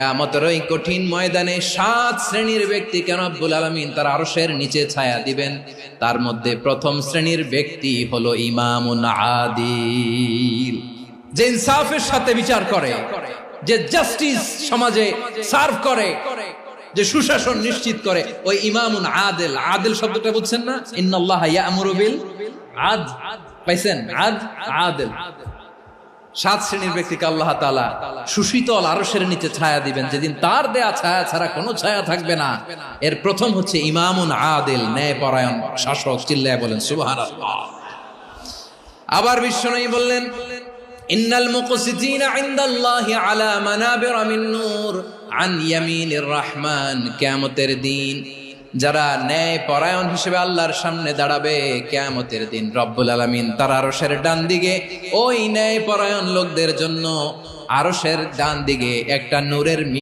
আমাদের ওই কঠিন ময়দানে সাত শ্রেণির ব্যক্তিকে রব্বুল আলমিন তার আরশের নিচে ছায়া দিবেন? তার মধ্যে প্রথম শ্রেণির ব্যক্তি হলো আদিল। যে ইনসাফের সাথে বিচার করে, যে জাস্টিস সমাজে সার্ভ করে, যে সুশাসন নিশ্চিত করে, ওই ইমামুন আদেল। আদেল শব্দটা বুঝছেন না? বিল আদ। পাইছেন? আদ? আদেল। সাত শ্রেণির ব্যক্তিকে আল্লাহ তালা সুশীতল আরসের নিচে ছায়া দিবেন। যেদিন তার দেয়া ছায়া ছাড়া কোনো ছায়া থাকবে না। এর প্রথম হচ্ছে ইমামুন আদিল ন্যায় পরায়ণ শাসক, চিল্লায় বলেন সুবাহ আবার বিশ্বনয়ী বললেন, ইন্নাল মুকসিতিনা ইনদাল্লাহি আলা মানাবির মিন নূর, আন ইয়ামিনির রহমান, কিয়ামতের দিন যারা ন্যায় পরায়ণ হিসেবে আল্লাহর সামনে দাঁড়াবে, কেয়ামতের দিন রব্বুল আলমিন তার আরসের ডান দিকে ওই ন্যায় পরায়ণ লোকদের জন্য আরসের ডান দিকে একটা নূরের